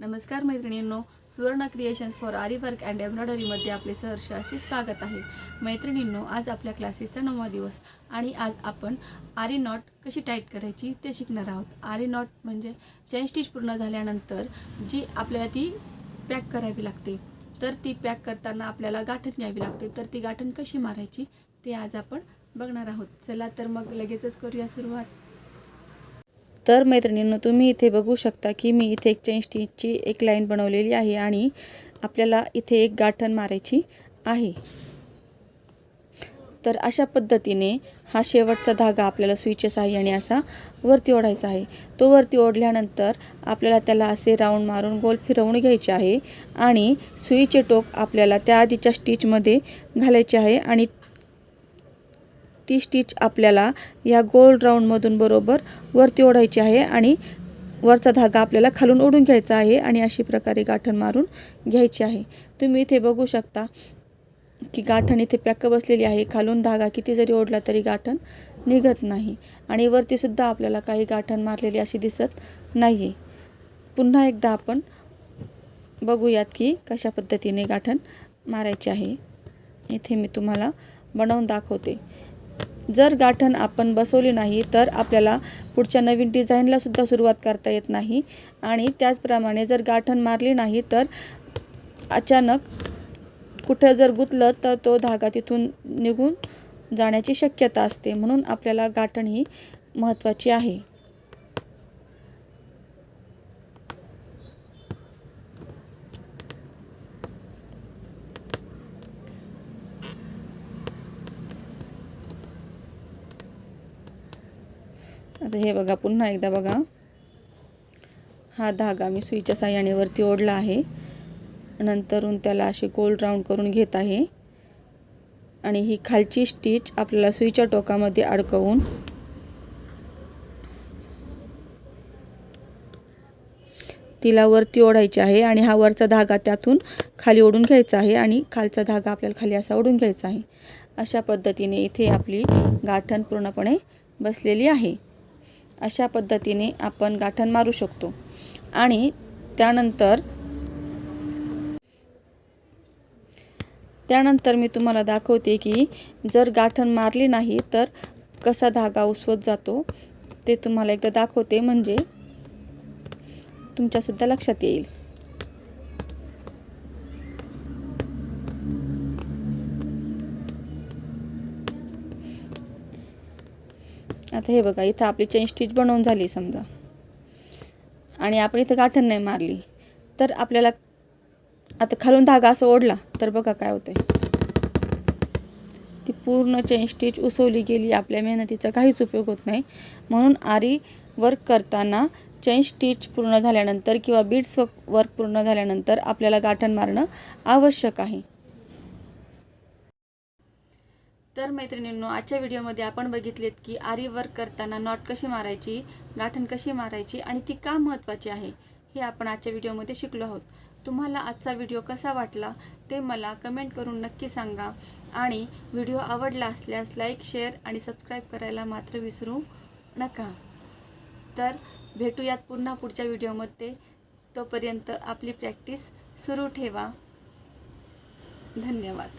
नमस्कार मैत्रिणींनो Suvarna creations for aari work and एम्ब्रॉयडरीमध्ये आपले सहर्ष असे स्वागत आहे. मैत्रिणींनो आज आपल्या क्लासेसचा नववा दिवस आणि आज आपण आरी नॉट कशी टाईट करायची ते शिकणार आहोत. आरी नॉट म्हणजे चैन स्टिच पूर्ण झाल्यानंतर जी आपल्याला ती पॅक करावी लागते. तर ती पॅक करताना आपल्याला गाठण घ्यावी लागते. तर ती गाठण कशी मारायची ते आज आपण बघणार आहोत. चला तर मग लगेचच करूया सुरुवात. तर मैत्रिणींनो तुम्ही इथे बघू शकता की मी इथे एक चेन स्टिचची एक लाईन बनवलेली आहे आणि आपल्याला इथे एक गाठण मारायची आहे. तर अशा पद्धतीने हा शेवटचा धागा आपल्याला सुईच्या साह्याने असा वरती ओढायचा आहे. तो वरती ओढल्यानंतर आपल्याला त्याला असे राऊंड मारून गोल फिरवून घ्यायचे आहे आणि सुईचे टोक आपल्याला त्या आधीच्या स्टिचमध्ये घालायचे आहे आणि ती स्टिच आपल्याला या गोल राऊंडमधून बरोबर वरती ओढायची आहे आणि वरचा धागा आपल्याला खालून ओढून घ्यायचा आहे आणि अशी प्रकारे गाठण मारून घ्यायची आहे. तुम्ही इथे बघू शकता की गाठण इथे पॅक बसलेली आहे. खालून धागा किती जरी ओढला तरी गाठण निघत नाही आणि वरतीसुद्धा आपल्याला काही गाठण मारलेली अशी दिसत नाही आहे पुन्हा एकदा आपण बघूयात की कशा पद्धतीने गाठण मारायची आहे. इथे मी तुम्हाला बनवून दाखवते. जर गाठण आपण बसवली नाही तर आपल्याला पुढच्या नवीन डिझाईनला सुद्धा सुरुवात करता येत नाही. आणि त्याचप्रमाणे जर गाठण मारली नाही तर अचानक कुठं जर गुतलं तर तो धागा तिथून निघून जाण्याची शक्यता असते. म्हणून आपल्याला गाठण ही महत्त्वाची आहे. आता हे बघा पुन्हा एकदा बघा. हा धागा मी सुईच्या साह्याने वरती ओढला आहे. नंतरून त्याला असे गोल राऊंड करून घेत आहे. आणि ही खालची स्टिच आपल्याला सुईच्या टोकामध्ये अडकवून तिला वरती ओढायची आहे आणि हा वरचा धागा त्यातून खाली ओढून घ्यायचा आहे आणि खालचा धागा आपल्याला खाली असा ओढून घ्यायचा आहे. अशा पद्धतीने इथे आपली गाठण पूर्णपणे बसलेली आहे. अशा पद्धतीने आपण गाठण मारू शकतो. आणि त्यानंतर त्यानंतर मी तुम्हाला दाखवते की जर गाठण मारली नाही तर कसा धागा उसवत जातो ते तुम्हाला एकदा दाखवते. म्हणजे तुमच्यासुद्धा लक्षात येईल. आता हे बघा इथं आपली चेन स्टिच बनवून झाली समजा. आणि आपण इथं गाठण नाही मारली. तर आपल्याला आता खालून धागा असं ओढला तर बघा काय होतंय. ती पूर्ण चेन स्टिच उसवली गेली आपल्या मेहनतीचा काहीच उपयोग होत नाही. म्हणून आरी वर्क करताना चेन स्टिच पूर्ण झाल्यानंतर किंवा बीड्स वर्क पूर्ण झाल्यानंतर आपल्याला गाठण मारणं आवश्यक आहे. तर मैत्रिणींनो आजच्या व्हिडिओमध्ये आपण बघितलेत की आरी वर्क करताना नॉट कशी मारायची गाठण कशी मारायची आणि ती का महत्त्वाची आहे हे आपण आजच्या व्हिडिओमध्ये शिकलो आहोत. तुम्हाला आजचा व्हिडिओ कसा वाटला ते मला कमेंट करून नक्की सांगा आणि व्हिडिओ आवडला असल्यास लाईक शेअर आणि सबस्क्राईब करायला मात्र विसरू नका. तर भेटूयात पुन्हा पुढच्या व्हिडिओमध्ये. तोपर्यंत आपली प्रॅक्टिस सुरू ठेवा. धन्यवाद.